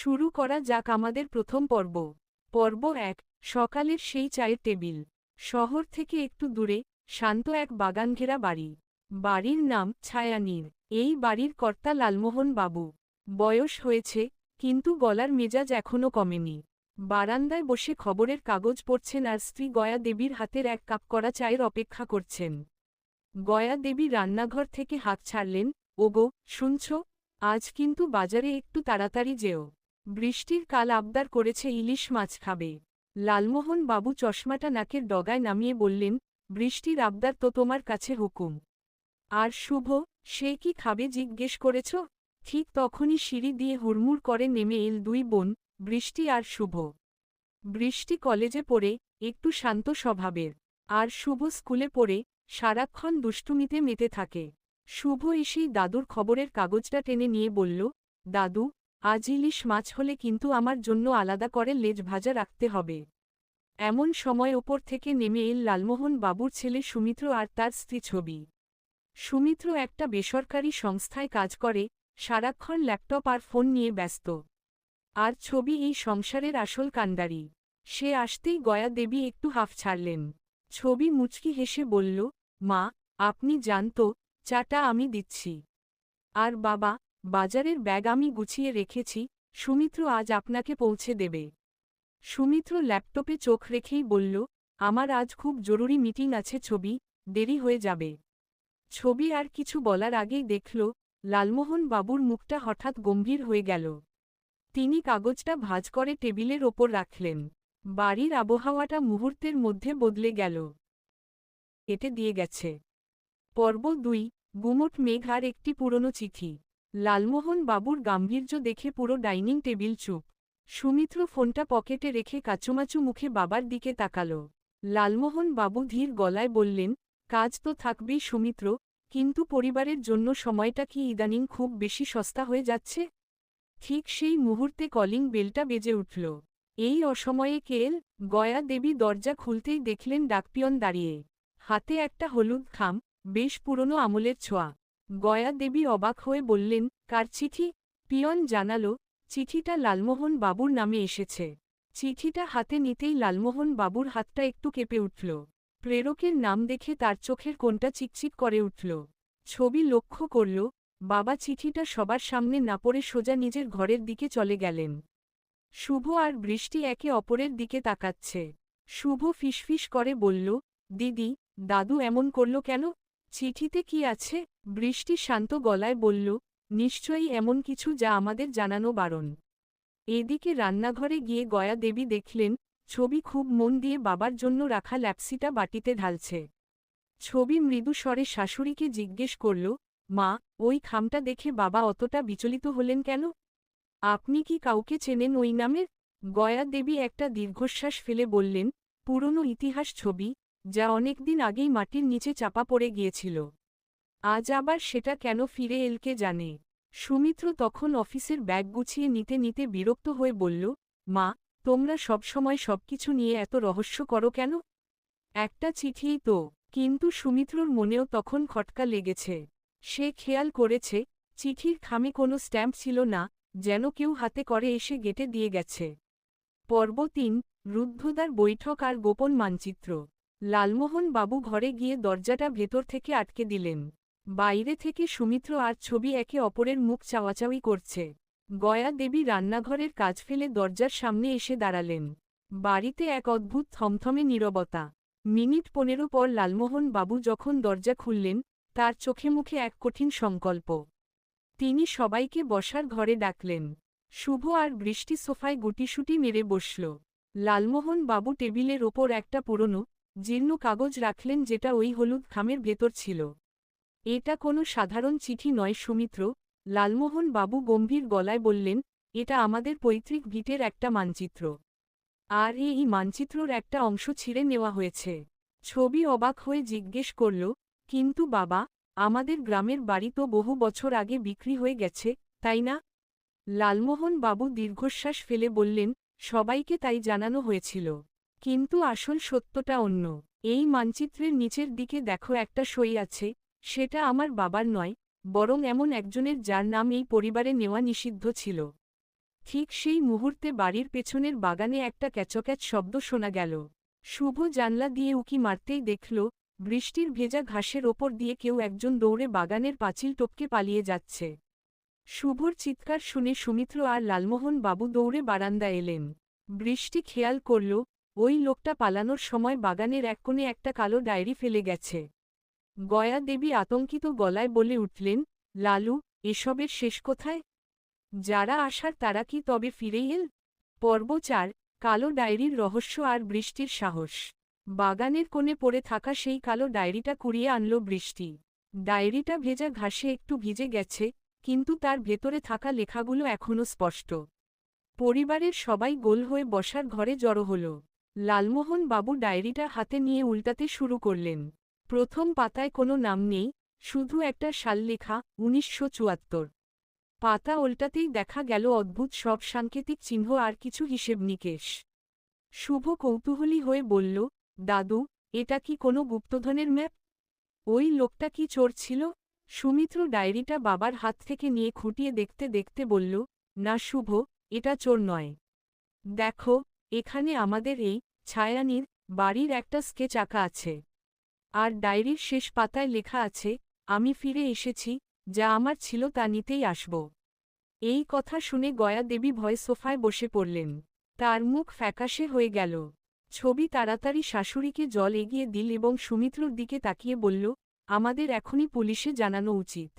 শুরু করা যাক আমাদের প্রথম পর্ব। পর্ব এক, সকালের সেই চায়ের টেবিল। শহর থেকে একটু দূরে, শান্ত এক বাগানঘেরা বাড়ি। বাড়ির নাম ছায়ানীর। এই বাড়ির কর্তা লালমোহন বাবু। বয়স হয়েছে, কিন্তু গলার মেজাজ এখনও কমেনি। বারান্দায় বসে খবরের কাগজ পড়ছেন আর স্ত্রী গয়া দেবীর হাতের এক কাপ করা চায়ের অপেক্ষা করছেন। গয়া দেবী রান্নাঘর থেকে হাত ছাড়লেন, ওগো, শুনছ? আজ কিন্তু বাজারে একটু তাড়াতাড়ি যেও। বৃষ্টির কাল আবদার করেছে ইলিশ মাছ খাবে। লালমোহন বাবু চশমাটা নাকের ডগায় নামিয়ে বললেন, বৃষ্টির আবদার তো তোমার কাছে হুকুম। আর শুভ, সে কি খাবে জিজ্ঞেস করেছ? ঠিক তখনই সিঁড়ি দিয়ে হুড়মুড় করে নেমে এল দুই বোন, বৃষ্টি আর শুভ। বৃষ্টি কলেজে পড়ে, একটু শান্ত স্বভাবের। আর শুভ স্কুলে পড়ে, সারাক্ষণ দুষ্টুমিতে মেতে থাকে। শুভ এসেই দাদুর খবরের কাগজটা টেনে নিয়ে বলল, দাদু আজ ইলিশ মাছ হলে কিন্তু আমার জন্য আলাদা করে লেজ ভাজা রাখতে হবে। এমন সময় ওপর থেকে নেমে এল লালমোহন বাবুর ছেলে সুমিত্র আর তার স্ত্রী ছবি। সুমিত্র একটা বেসরকারি সংস্থায় কাজ করে, সারাক্ষণ ল্যাপটপ আর ফোন নিয়ে ব্যস্ত। আর ছবি এই সংসারের আসল কাণ্ডারি। সে আসতেই গয়া দেবী একটু হাফ ছাড়লেন। ছবি মুচকি হেসে বলল, মা, আপনি জানতো চাটা আমি দিচ্ছি। আর বাবা বাজারের ব্যাগ আমি গুছিয়ে রেখেছি, সুমিত্র আজ আপনাকে পৌঁছে দেবে। সুমিত্র ল্যাপটপে চোখ রেখেই বলল, আমার আজ খুব জরুরি মিটিং আছে ছবি, দেরি হয়ে যাবে ছবি আর কিছু বলার আগেই দেখল, লালমোহন বাবুর মুখটা হঠাৎ গম্ভীর হয়ে গেল। তিনি কাগজটা ভাজ করে টেবিলের ওপর রাখলেন। বাড়ির আবহাওয়াটা মুহূর্তের মধ্যে বদলে গেল। এটে দিয়ে গেছে। পর্ব দুই, গুমট মেঘ আর একটি পুরনো চিঠি। লালমোহন বাবুর গাম্ভীর্য দেখে পুরো ডাইনিং টেবিল চুপ। সুমিত্র ফোনটা পকেটে রেখে কাচুমাচু মুখে বাবার দিকে তাকাল। লালমোহন বাবু ধীর গলায় বললেন, কাজ তো থাকবেই সুমিত্র, কিন্তু পরিবারের জন্য সময়টা কি ইদানিং খুব বেশি সস্তা হয়ে যাচ্ছে? ঠিক সেই মুহূর্তে কলিং বেলটা বেজে উঠল। এই অসময়ে কেল, গয়া দেবী দরজা খুলতেই দেখলেন ডাকপিয়ন দাঁড়িয়ে। হাতে একটা হলুদ খাম, বেশ পুরনো আমলের ছোঁয়া। গয়া দেবী অবাক হয়ে বললেন, কার চিঠি? পিয়ন জানালো, চিঠিটা লালমোহন বাবুর নামে এসেছে। চিঠিটা হাতে নিতেই লালমোহন বাবুর হাতটা একটু কেঁপে উঠল। প্রেরকের নাম দেখে তার চোখের কোনটা চিকচিক করে উঠল। ছবি লক্ষ্য করল, বাবা চিঠিটা সবার সামনে না পড়ে সোজা নিজের ঘরের দিকে চলে গেলেন। শুভ আর বৃষ্টি একে অপরের দিকে তাকাচ্ছে। শুভ ফিসফিস করে বলল, দিদি, দাদু এমন করল কেন? চিঠিতে কি আছে? বৃষ্টি শান্ত গলায় বলল, নিশ্চয়ই এমন কিছু যা আমাদের জানানো বারণ। এদিকে রান্নাঘরে গিয়ে গয়া দেবী দেখলেন, ছবি খুব মন দিয়ে বাবার জন্য রাখা ল্যাপসিটা বাটিতে ঢালছে। ছবি মৃদু স্বরে শাশুড়িকে জিজ্ঞেস করল, মা, ওই খামটা দেখে বাবা অতটা বিচলিত হলেন কেন? আপনি কি কাউকে চেনেন ওই নামের? গয়া দেবী একটা দীর্ঘশ্বাস ফেলে বললেন, পুরনো ইতিহাস ছবি যা অনেকদিন আগেই মাটির নিচে চাপা পড়ে গিয়েছিল। আজ আবার সেটা কেন ফিরে এলকে জানে। সুমিত্র তখন অফিসের ব্যাগ গুছিয়ে নিতে নিতে বিরক্ত হয়ে বলল, মা, তোমরা সবসময় সবকিছু নিয়ে এত রহস্য করো কেন? একটা চিঠিই তো, কিন্তু সুমিত্রর মনেও তখন খটকা লেগেছে। সে খেয়াল করেছে, চিঠির খামে কোনো স্ট্যাম্প ছিল না, যেন কেউ হাতে করে এসে গেটে দিয়ে গেছে। পর্ব তিন রুদ্ধদার বৈঠক আর গোপন মানচিত্র। লালমোহন বাবু ঘরে গিয়ে দরজাটা ভেতর থেকে আটকে দিলেন। বাইরে থেকে সুমিত্র আর ছবি একে অপরের মুখ চাওয়াচাওয়ি করছে। গয়া দেবী রান্নাঘরের কাজ ফেলে দরজার সামনে এসে দাঁড়ালেন। বাড়িতে এক অদ্ভুত থমথমে নীরবতা। মিনিট পনেরো পর লালমোহন বাবু যখন দরজা খুললেন, তার চোখে মুখে এক কঠিন সংকল্প। তিনি সবাইকে বসার ঘরে ডাকলেন। শুভ আর বৃষ্টি সোফায় গুটিসুটি মেরে বসল। লালমোহন বাবু টেবিলের ওপর একটা পুরনো জীর্ণ কাগজ রাখলেন যেটা ওই হলুদ খামের ভেতর ছিল। এটা কোনো সাধারণ চিঠি নয়, সুমিত্র। লালমোহন বাবু গম্ভীর গলায় বললেন, এটা আমাদের পৈতৃক ভিটের একটা মানচিত্র। আর এই মানচিত্রর একটা অংশ ছিঁড়ে নেওয়া হয়েছে। ছবি অবাক হয়ে জিজ্ঞেস করল, কিন্তু বাবা, আমাদের গ্রামের বাড়ি তো বহু বছর আগে বিক্রি হয়ে গেছে, তাই না? লালমোহন বাবু দীর্ঘশ্বাস ফেলে বললেন, সবাইকে তাই জানানো হয়েছিল। কিন্তু আসল সত্যটা অন্য। এই মানচিত্রের নিচের দিকে দেখো একটা সই আছে, সেটা আমার বাবার নয়, বরং এমন একজনের যার নাম এই পরিবারে নেওয়া নিষিদ্ধ ছিল। ঠিক সেই মুহূর্তে বাড়ির পেছনের বাগানে একটা ক্যাচক্যাচ শব্দ শোনা গেল। শুভ জানলা দিয়ে উকি মারতেই দেখল, বৃষ্টির ভেজা ঘাসের ওপর দিয়ে কেউ একজন দৌড়ে বাগানের পাঁচিল টপকে পালিয়ে যাচ্ছে। শুভর চিৎকার শুনে সুমিত্র আর লালমোহন বাবু দৌড়ে বারান্দা এলেন। বৃষ্টি খেয়াল করল ওই লোকটা পালানোর সময় বাগানের এক কোণে একটা কালো ডায়েরি ফেলে গেছে। গয়া দেবী আতঙ্কিত গলায় বলে উঠলেন, লালু, এসবের শেষ কোথায়? যারা আসার তারা কি তবে ফিরেই এল? পর্ব চার, কালো ডায়েরির রহস্য আর বৃষ্টির সাহস। বাগানের কোণে পড়ে থাকা সেই কালো ডায়েরিটা কুড়িয়ে আনল বৃষ্টি। ডায়েরিটা ভেজা ঘাসে একটু ভিজে গেছে, কিন্তু তার ভেতরে থাকা লেখাগুলো এখনও স্পষ্ট। পরিবারের সবাই গোল হয়ে বসার ঘরে জড়ো হল। লালমোহন বাবু ডায়েরিটা হাতে নিয়ে উল্টাতে শুরু করলেন। প্রথম পাতায় কোনো নাম নেই, শুধু একটা সাল লেখা উনিশশো চুয়াত্তর। পাতা উল্টাতেই দেখা গেল অদ্ভুত সব সাংকেতিক চিহ্ন আর কিছু হিসেব নিকেশ। শুভ কৌতূহলী হয়ে বলল, দাদু, এটা কি কোনো গুপ্তধনের ম্যাপ? ওই লোকটা কি চোর ছিল? সুমিত্র ডায়েরিটা বাবার হাত থেকে নিয়ে খুঁটিয়ে দেখতে দেখতে বলল, না শুভ, এটা চোর নয়। দেখো, এখানে আমাদের এই ছায়ানির বাড়ির একটা স্কেচ আঁকা আছে। আর ডায়েরির শেষ পাতায় লেখা আছে, আমি ফিরে এসেছি, যা আমার ছিল তা নিতেই আসব। এই কথা শুনে গয়া দেবী ভয় সোফায় বসে পড়লেন। তার মুখ ফ্যাকাশে হয়ে গেল। ছবি তাড়াতাড়ি শাশুড়িকে জল এগিয়ে দিল এবং সুমিত্রর দিকে তাকিয়ে বলল, আমাদের এখনই পুলিশে জানানো উচিত।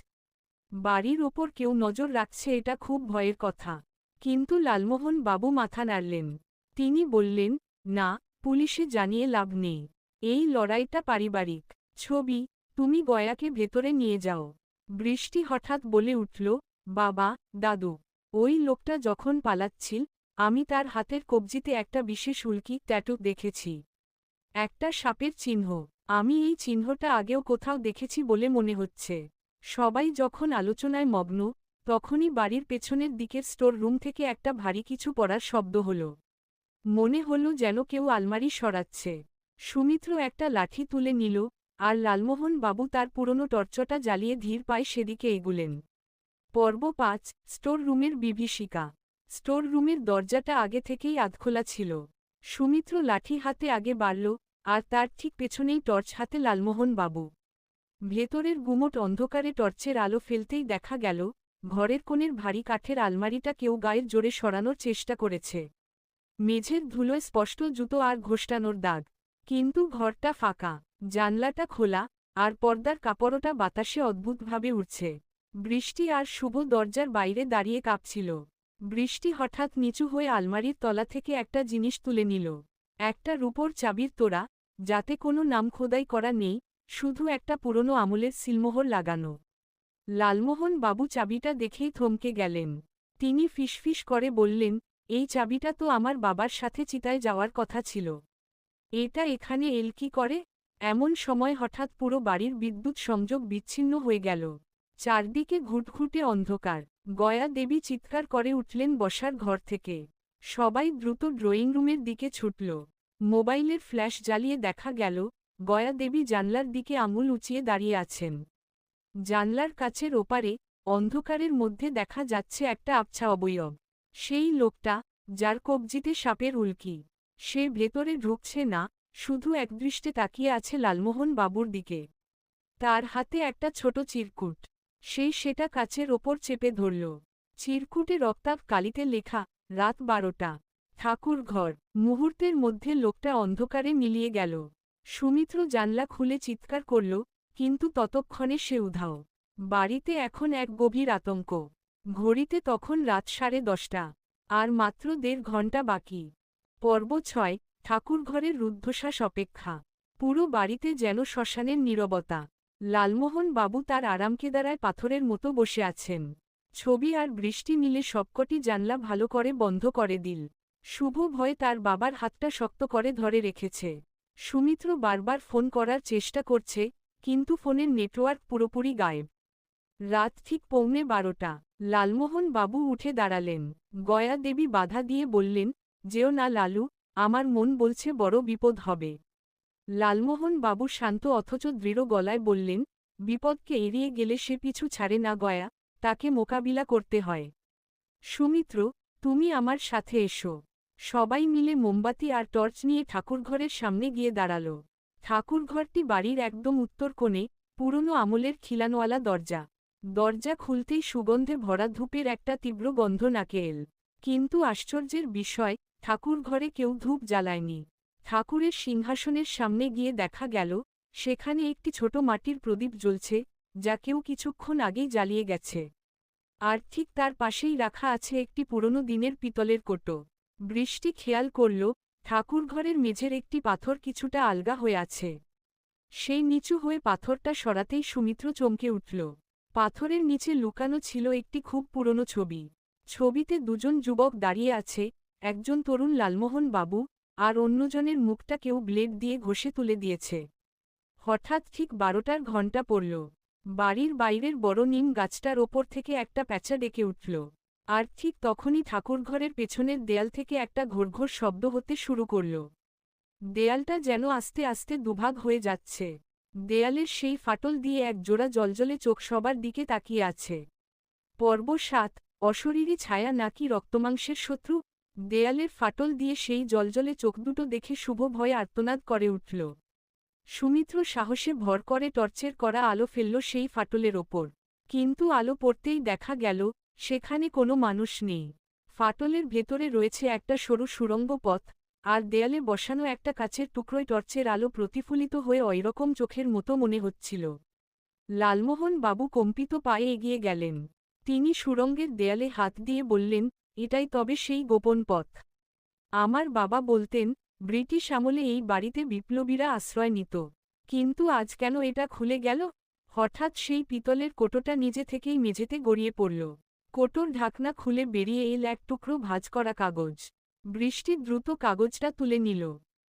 বাড়ির ওপর কেউ নজর রাখছে এটা খুব ভয়ের কথা। কিন্তু লালমোহন বাবু মাথা নাড়লেন। তিনি বললেন না, পুলিশে জানিয়ে লাভ নেই। এই লড়াইটা পারিবারিক। ছবি, তুমি গয়াকে ভেতরে নিয়ে যাও। বৃষ্টি হঠাৎ বলে উঠল, বাবা, দাদু, ওই লোকটা যখন পালাচ্ছিল, আমি তার হাতের কবজিতে একটা বিশেষ উল্কি ট্যাটু দেখেছি। একটা সাপের চিহ্ন। আমি এই চিহ্নটা আগেও কোথাও দেখেছি বলে মনে হচ্ছে। সবাই যখন আলোচনায় মগ্ন, তখনই বাড়ির পেছনের দিকের স্টোর রুম থেকে একটা ভারী কিছু পড়ার শব্দ হল। মনে হল যেন কেউ আলমারি সরাচ্ছে। সুমিত্র একটা লাঠি তুলে নিল, আর লালমোহন বাবু তার পুরনো টর্চটা জ্বালিয়ে ধীর পায়ে সেদিকে এগুলেন। পর্ব পাঁচ স্টোর রুমের বিভীষিকা। স্টোর রুমের দরজাটা আগে থেকেই আধখোলা ছিল। সুমিত্র লাঠি হাতে আগে বাড়ল, আর তার ঠিক পেছনেই টর্চ হাতে লালমোহন বাবু। ভেতরের গুমট অন্ধকারে টর্চের আলো ফেলতেই দেখা গেল, ঘরের কোণের ভারী কাঠের আলমারিটা কেউ গায়ের জোরে সরানোর চেষ্টা করেছে। মেঝের ধুলোয় স্পষ্ট জুতো আর ঘোষটানোর দাগ। কিন্তু ঘরটা ফাঁকা, জানলাটা খোলা, আর পর্দার কাপড়টা বাতাসে অদ্ভুতভাবে উঠছে বৃষ্টি আর শুভ দরজার বাইরে দাঁড়িয়ে কাঁপছিল। বৃষ্টি হঠাৎ নিচু হয়ে আলমারির তলা থেকে একটা জিনিস তুলে নিল। একটা রূপোর চাবির তোড়া, যাতে কোনো নাম খোদাই করা নেই, শুধু একটা পুরনো আমলের সিলমোহর লাগানো। লালমোহন বাবু চাবিটা দেখেই থমকে গেলেন। তিনি ফিসফিস করে বললেন এই চাবিটা তো আমার বাবার সাথে চিতায় যাওয়ার কথা ছিল। এটা এখানে এল কি করে? এমন সময় হঠাৎ পুরো বাড়ির বিদ্যুৎ সংযোগ বিচ্ছিন্ন হয়ে গেল। চারদিকে ঘুটঘুটে অন্ধকার। গয়া দেবী চিৎকার করে উঠলেন বসার ঘর থেকে। সবাই দ্রুত ড্রয়িং রুমের দিকে ছুটল। মোবাইলের ফ্ল্যাশ জ্বালিয়ে দেখা গেল, গয়া দেবী জানলার দিকে আঙুল উঁচিয়ে দাঁড়িয়ে আছেন। জানলার কাছের ওপারে অন্ধকারের মধ্যে দেখা যাচ্ছে একটা আবছা অবয়ব। সেই লোকটা, যার কবজিতে সাপের উল্কি। সে ভেতরে ঢুকছে না, শুধু একদৃষ্টে তাকিয়ে আছে লালমোহন বাবুর দিকে। তার হাতে একটা ছোট চিরকুট। সেই সেটা কাচের ওপর চেপে ধরল। চিরকুটে রক্তাপ কালিতে লেখা, রাত বারোটা। ঠাকুর ঘর মুহূর্তের মধ্যে লোকটা অন্ধকারে মিলিয়ে গেল। সুমিত্র জানলা খুলে চিৎকার করল, কিন্তু ততক্ষণে সে উধাও। বাড়িতে এখন এক গভীর আতঙ্ক। ঘড়িতে তখন রাত সাড়ে দশটা, আর মাত্র দেড় ঘণ্টা বাকি। পর্ব ছয়, ঠাকুরঘরের রুদ্ধশ্বাস অপেক্ষা। পুরো বাড়িতে যেন শ্মশানের নীরবতা। লালমোহন বাবু তার আরামকেদারায় পাথরের মতো বসে আছেন। ছবি আর বৃষ্টি মিলে সবকটি জানলা ভালো করে বন্ধ করে দিল। শুভ ভয়ে তার বাবার হাতটা শক্ত করে ধরে রেখেছে। সুমিত্র বারবার ফোন করার চেষ্টা করছে, কিন্তু ফোনের নেটওয়ার্ক পুরোপুরি গায়েব। রাত ঠিক পৌনে বারোটা। লালমোহন বাবু উঠে দাঁড়ালেন। গয়া দেবী বাধা দিয়ে বললেন, যেও না লালু, আমার মন বলছে বড় বিপদ হবে। লালমোহন বাবু শান্ত অথচ দৃঢ় গলায় বললেন, বিপদকে এড়িয়ে গেলে সে পিছু ছাড়ে না গয়া, তাকে মোকাবিলা করতে হয়। সুমিত্র, তুমি আমার সাথে এসো। সবাই মিলে মোমবাতি আর টর্চ নিয়ে ঠাকুরঘরের সামনে গিয়ে দাঁড়াল। ঠাকুরঘরটি বাড়ির একদম উত্তর কোণে, পুরনো আমলের খিলানওয়ালা দরজা। দরজা খুলতেই সুগন্ধে ভরা ধূপের একটা তীব্র গন্ধ নাকে এল। কিন্তু আশ্চর্যের বিষয় ঠাকুরঘরে কেউ ধূপ জ্বালায়নি। ঠাকুরের সিংহাসনের সামনে গিয়ে দেখা গেল, সেখানে একটি ছোট মাটির প্রদীপ জ্বলছে, যা কেউ কিছুক্ষণ আগেই জ্বালিয়ে গেছে। আর ঠিক তার পাশেই রাখা আছে একটি পুরনো দিনের পিতলের কোটো। বৃষ্টি খেয়াল করল ঠাকুরঘরের মেঝের একটি পাথর কিছুটা আলগা হয়ে আছে। সেই নিচু হয়ে পাথরটা সরাতেই সুমিত্র চমকে উঠল। পাথরের নিচে লুকানো ছিল একটি খুব পুরনো ছবি। ছবিতে দুজন যুবক দাঁড়িয়ে আছে, একজন তরুণ লালমোহন বাবু, আর অন্যজনের মুখটা কেউ ব্লেড দিয়ে ঘষে তুলে দিয়েছে। হঠাৎ ঠিক বারোটার ঘণ্টা পড়ল। বাড়ির বাইরের বড় নিম গাছটার ওপর থেকে একটা প্যাঁচা ডেকে উঠল। আর ঠিক তখনই ঠাকুরঘরের পেছনের দেয়াল থেকে একটা ঘোরঘোর শব্দ হতে শুরু করল। দেয়ালটা যেন আস্তে আস্তে দুভাগ হয়ে যাচ্ছে। দেয়ালের সেই ফাটল দিয়ে এক জোড়া জলজলে চোখ সবার দিকে তাকিয়ে আছে। পর্ব সাত, অশরীরী ছায়া নাকি রক্তমাংসের শত্রু? দেয়ালের ফাটল দিয়ে সেই জলজলে চোখ দুটো দেখে শুভ ভয়ে আর্তনাদ করে উঠল। সুমিত্র সাহসে ভর করে টর্চের করা আলো ফেলল সেই ফাটলের ওপর। কিন্তু আলো পড়তেই দেখা গেল, সেখানে কোনো মানুষ নেই। ফাটলের ভেতরে রয়েছে একটা সরু সুরঙ্গ পথ আর দেয়ালে বসানো একটা কাছের টুকরোয় টর্চের আলো প্রতিফলিত হয়ে ওইরকম চোখের মতো মনে হচ্ছিল। লালমোহন বাবু কম্পিত পায়ে এগিয়ে গেলেন। তিনি সুরঙ্গের দেয়ালে হাত দিয়ে বললেন, এটাই তবে সেই গোপন পথ। আমার বাবা বলতেন, ব্রিটিশ আমলে এই বাড়িতে বিপ্লবীরা আশ্রয় নিত। কিন্তু আজ কেন এটা খুলে গেল? হঠাৎ সেই পিতলের কোটোটা নিজে থেকেই মেঝেতে গড়িয়ে পড়ল। কোটোর ঢাকনা খুলে বেরিয়ে এল এক টুকরো ভাজ করা কাগজ। বৃষ্টি দ্রুত কাগজটা তুলে নিল।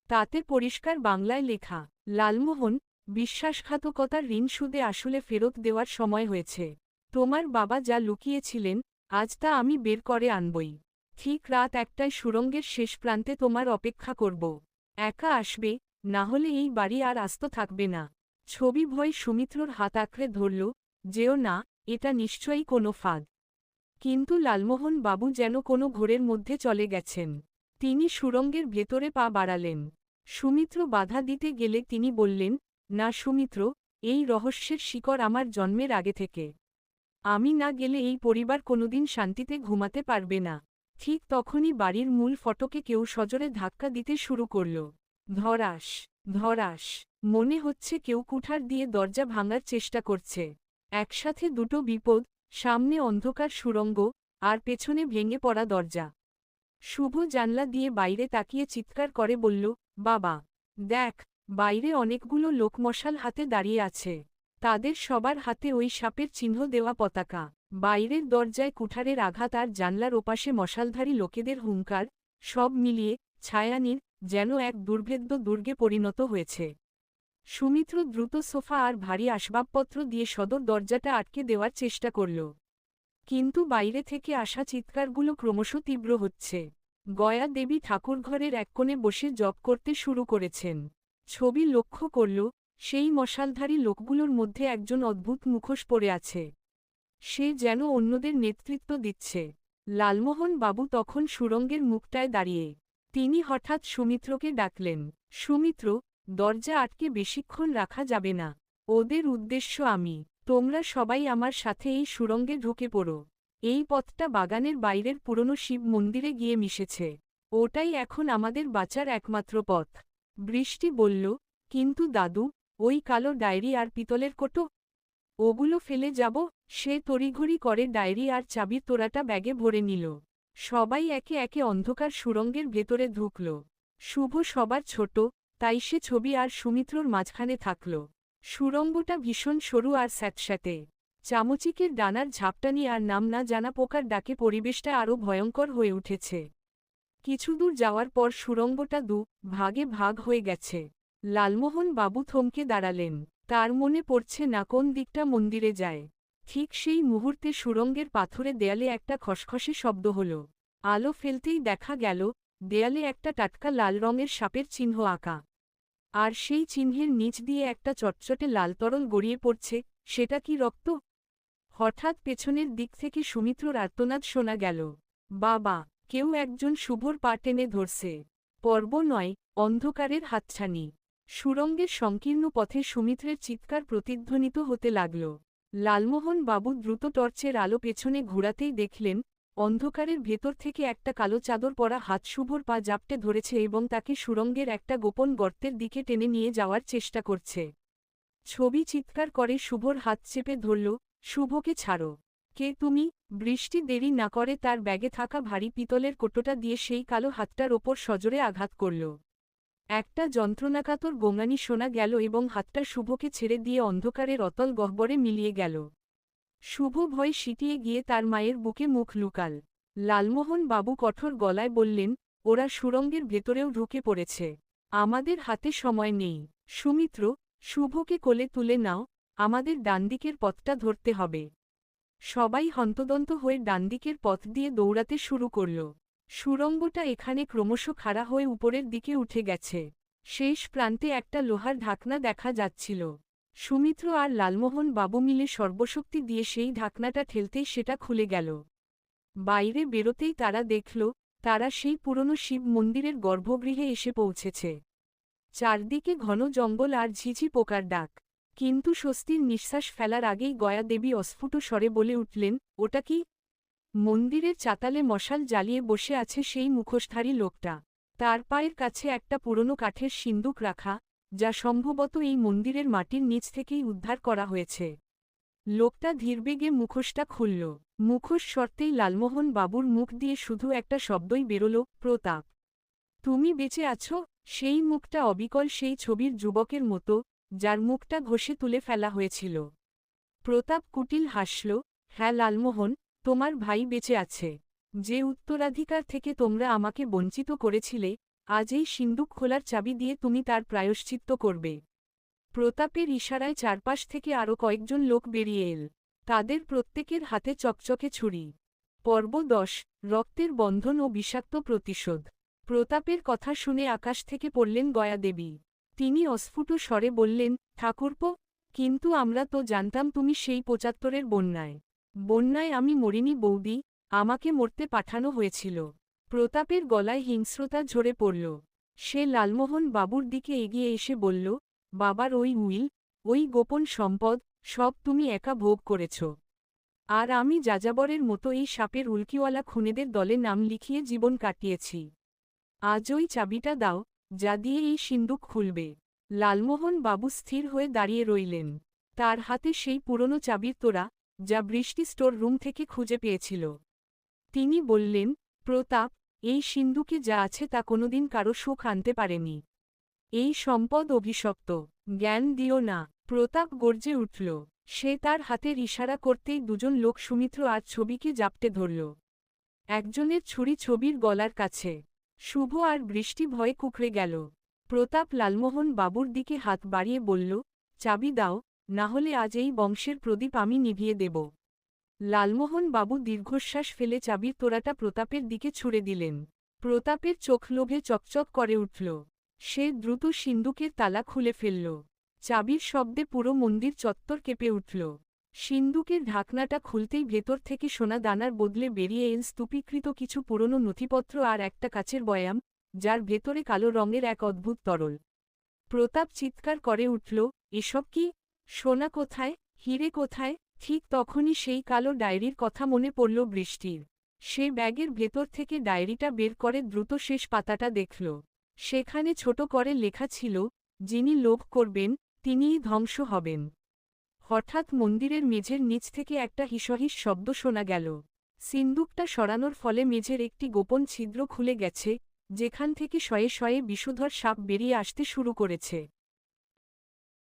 তাতে পরিষ্কার বাংলায় লেখা, লালমোহন, বিশ্বাসঘাতকতার ঋণ সুদে আসলে ফেরত দেওয়ার সময় হয়েছে। তোমার বাবা যা লুকিয়েছিলেন, আজ তা আমি বের করে আনবই। ঠিক রাত একটায় সুরঙ্গের শেষ প্রান্তে তোমার অপেক্ষা করব। একা আসবে, না হলে এই বাড়ি আর আস্ত থাকবে না। ছবি ভয় সুমিত্রর হাত আঁকড়ে ধরল, যেও না, এটা নিশ্চয়ই কোনো ফাঁদ। কিন্তু লালমোহন বাবু যেন কোনো ঘোরের মধ্যে চলে গেছেন। তিনি সুরঙ্গের ভেতরে পা বাড়ালেন। সুমিত্র বাধা দিতে গেলে তিনি বললেন, না সুমিত্র, এই রহস্যের শিকড় আমার জন্মের আগে থেকে। আমি না গেলে এই পরিবার কোনোদিন শান্তিতে ঘুমাতে পারবে না। ঠিক তখনই বাড়ির মূল ফটকে কেউ সজরে ধাক্কা দিতে শুরু করল। ধরাস ধরাস, মনে হচ্ছে কেউ কুঠার দিয়ে দরজা ভাঙার চেষ্টা করছে। একসাথে দুটো বিপদ সামনে অন্ধকার সুরঙ্গ, আর পেছনে ভেঙে পড়া দরজা। শুভ জানলা দিয়ে বাইরে তাকিয়ে চিৎকার করে বলল, বাবা, দেখ, বাইরে অনেকগুলো লোকমশাল হাতে দাঁড়িয়ে আছে। তাদের সবার হাতে ওই সাপের চিহ্ন দেওয়া পতাকা। বাইরের দরজায় কুঠারের আঘাত আর জানলার ওপাশে মশালধারী লোকেদের হুঙ্কার, সব মিলিয়ে ছায়ানির যেন এক দুর্ভেদ্য দুর্গে পরিণত হয়েছে। সুমিত্র দ্রুত সোফা আর ভারী আসবাবপত্র দিয়ে সদর দরজাটা আটকে দেওয়ার চেষ্টা করল। কিন্তু বাইরে থেকে আসা চিৎকারগুলো ক্রমশ তীব্র হচ্ছে। গয়া দেবী ঠাকুরঘরের এক কোণে বসে জপ করতে শুরু করেছেন। ছবি লক্ষ্য করল, সেই মশালধারী লোকগুলোর মধ্যে একজন অদ্ভুত মুখোশ পড়ে আছে। সে যেন অন্যদের নেতৃত্ব দিচ্ছে। লালমোহন বাবু তখন সুরঙ্গের মুখটায় দাঁড়িয়ে। তিনি হঠাৎ সুমিত্রকে ডাকলেন, সুমিত্র দরজা আটকে বেশিক্ষণ রাখা যাবে না। ওদের উদ্দেশ্য আমি। তোমরা সবাই আমার সাথে এই সুরঙ্গে ঢুকে পড়ো। এই পথটা বাগানের বাইরের পুরনো শিব মন্দিরে গিয়ে মিশেছে। ওটাই এখন আমাদের বাঁচার একমাত্র পথ। বৃষ্টি বলল, কিন্তু দাদু, ওই কালো ডায়েরি আর পিতলের কোটো? ওগুলো ফেলে যাব? সে তড়িঘড়ি করে ডায়েরি আর চাবির তোরাটা ব্যাগে ভরে নিল। সবাই একে একে অন্ধকার সুরঙ্গের ভেতরে ঢুকল। শুভ সবার ছোট তাই সে ছবি আর সুমিত্রর মাঝখানে থাকল। সুরঙ্গটা ভীষণ সরু আর স্যাঁতস্যাঁতে। চামচিকের ডানার ঝাপটানি আর নাম না জানা পোকার ডাকে পরিবেশটা আরও ভয়ঙ্কর হয়ে উঠেছে। কিছুদূর যাওয়ার পর সুরঙ্গটা দু ভাগে ভাগ হয়ে গেছে। লালমোহন বাবু থমকে দাঁড়ালেন। তার মনে পড়ছে না কোন দিকটা মন্দিরে যায়। ঠিক সেই মুহূর্তে সুরঙ্গের পাথরে দেয়ালে একটা খসখসে শব্দ হল। আলো ফেলতেই দেখা গেল, দেয়ালে একটা টাটকা লাল রঙের সাপের চিহ্ন আঁকা। আর সেই চিহ্নের নিচ দিয়ে একটা চটচটে লাল তরল গড়িয়ে পড়ছে, সেটা কি রক্ত? হঠাৎ পেছনের দিক থেকে সুমিত্রর আর্তনাদ শোনা গেল, বাবা, কেউ একজন শুভর পা টেনে ধরছে। পর্ব নয়, অন্ধকারের হাতছানি। সুরঙ্গের সংকীর্ণ পথে সুমিত্রের চিৎকার প্রতিধ্বনিত হতে লাগল। লালমোহন বাবু দ্রুত টর্চের আলো পেছনে ঘোরাতেই দেখলেন অন্ধকারের ভেতর থেকে একটা কালো চাদর পরা হাত শুভর পা জাপটে ধরেছে এবং তাকে সুরঙ্গের একটা গোপন গর্তের দিকে টেনে নিয়ে যাওয়ার চেষ্টা করছে। ছবি চিৎকার করে শুভর হাত চেপে ধরল শুভকে ছাড়ো। কে তুমি? বৃষ্টি দেরি না করে তার ব্যাগে থাকা ভারী পিতলের কোটোটা দিয়ে সেই কালো হাতটার ওপর সজোরে আঘাত করল। একটা যন্ত্রণাকাতর গোঙানি শোনা গেল এবং হাতটা শুভকে ছেড়ে দিয়ে অন্ধকারের অতল গহ্বরে মিলিয়ে গেল। শুভ ভয় সিটিয়ে গিয়ে তার মায়ের বুকে মুখ লুকাল। লালমোহন বাবু কঠোর গলায় বললেন, ওরা সুরঙ্গের ভেতরেও ঢুকে পড়েছে। আমাদের হাতে সময় নেই। সুমিত্র, শুভকে কোলে তুলে নাও। আমাদের ডানদিকের পথটা ধরতে হবে। সবাই হন্তদন্ত হয়ে ডানদিকের পথ দিয়ে দৌড়াতে শুরু করল। সুরঙ্গটা এখানে ক্রমশ খাড়া হয়ে উপরের দিকে উঠে গেছে। শেষ প্রান্তে একটা লোহার ঢাকনা দেখা যাচ্ছিল। সুমিত্র আর লালমোহন বাবু মিলে সর্বশক্তি দিয়ে সেই ঢাকনাটা ঠেলতেই সেটা খুলে গেল। বাইরে বেরোতেই তারা দেখল, তারা সেই পুরনো শিব মন্দিরের গর্ভগৃহে এসে পৌঁছেছে। চারদিকে ঘন জঙ্গল আর ঝিঝি পোকার ডাক। কিন্তু স্বস্তির নিঃশ্বাস ফেলার আগেই গয়া দেবী অস্ফুট স্বরে বলে উঠলেন, ওটা কি? মন্দিরের চাতালে মশাল জ্বালিয়ে বসে আছে সেই মুখোশধারী লোকটা। তার পায়ের কাছে একটা পুরনো কাঠের সিন্দুক রাখা যা সম্ভবত এই মন্দিরের মাটির নিচ থেকেই উদ্ধার করা হয়েছে। লোকটা ধীরবেগে মুখোশটা খুলল। মুখোশ শর্তেই লালমোহন বাবুর মুখ দিয়ে শুধু একটা শব্দই বেরোল, প্রতাপ। তুমি বেঁচে আছো? সেই মুখটা অবিকল সেই ছবির যুবকের মতো, যার মুখটা ঘষে তুলে ফেলা হয়েছিল প্রতাপ কুটিল হাসল হ্যাঁ লালমোহন, তোমার ভাই বেঁচে আছে। যে উত্তরাধিকার থেকে তোমরা আমাকে বঞ্চিত করেছিলে আজ এই সিন্দুক খোলার চাবি দিয়ে তুমি তার প্রায়শ্চিত্ত করবে। প্রতাপের ইশারায় চারপাশ থেকে আরও কয়েকজন লোক বেরিয়ে এল। তাদের প্রত্যেকের হাতে চকচকে ছুরি। পর্ব দশ, রক্তের বন্ধন ও বিষাক্ত প্রতিশোধ। প্রতাপের কথা শুনে আকাশ থেকে পড়লেন গয়াদেবী তিনি অস্ফুট স্বরে বললেন, ঠাকুরপো, কিন্তু আমরা তো জানতাম তুমি সেই পঁচাত্তরের বন্যায়। বন্যায় আমি মরিনি বৌদি, আমাকে মরতে পাঠানো হয়েছিল। প্রতাপের গলায় হিংস্রতা ঝরে পড়ল। সে লালমোহন বাবুর দিকে এগিয়ে এসে বলল, বাবার ওই উইল, ওই গোপন সম্পদ, সব তুমি একা ভোগ করেছ। আর আমি যাযাবরের মতো এই সাপের উল্কিওয়ালা খুনেদের দলে নাম লিখিয়ে জীবন কাটিয়েছি। আজ ওই চাবিটা দাও, যা দিয়ে এই সিন্দুক খুলবে। লালমোহন বাবু স্থির হয়ে দাঁড়িয়ে রইলেন। তার হাতে সেই পুরনো চাবির তোরা যা বৃষ্টি স্টোর রুম থেকে খুঁজে পেয়েছিল। তিনি বললেন, প্রতাপ এই সিন্ধুকে যা আছে তা কোনোদিন কারও সুখ আনতে পারেনি। এই সম্পদ অভিশপ্ত। জ্ঞান দিও না। প্রতাপ গর্জে উঠল। সে তার হাতের ইশারা করতেই দুজন লোক সুমিত্র আর ছবিকে জাপটে ধরল। একজনের ছুরি ছবির গলার কাছে। শুভ আর বৃষ্টি ভয়ে কুকড়ে গেল। প্রতাপ লালমোহন বাবুর দিকে হাত বাড়িয়ে বলল, চাবি দাও, না হলে আজ এই বংশের প্রদীপ আমি নিভিয়ে দেব। লালমোহন বাবু দীর্ঘশ্বাস ফেলে চাবির তোরাটা প্রতাপের দিকে ছুড়ে দিলেন। প্রতাপের চোখ লোভে চকচক করে উঠল। সে দ্রুত সিন্দুকের তালা খুলে ফেলল। চাবির শব্দে পুরো মন্দির চত্বর কেঁপে উঠল। সিন্দুকের ঢাকনাটা খুলতেই ভেতর থেকে সোনা দানার বদলে বেরিয়ে এল স্তূপীকৃত কিছু পুরনো নথিপত্র আর একটা কাচের বয়াম, যার ভেতরে কালো রঙের এক অদ্ভুত তরল। প্রতাপ চিৎকার করে উঠল, এসব কি? সোনা কোথায়? হিরে কোথায়? ঠিক তখনই সেই কালো ডায়েরির কথা মনে পড়ল বৃষ্টির। সে ব্যাগের ভেতর থেকে ডায়েরিটা বের করে দ্রুত শেষ পাতাটা দেখল। সেখানে ছোট করে লেখা ছিল, যিনি লোভ করবেন, তিনিই ধ্বংস হবেন। হঠাৎ মন্দিরের মেঝের নিচ থেকে একটা হিসহিস শব্দ শোনা গেল। সিন্দুকটা সরানোর ফলে মেঝের একটি গোপন ছিদ্র খুলে গেছে, যেখান থেকে শয়ে শয়ে বিষধর সাপ বেরিয়ে আসতে শুরু করেছে।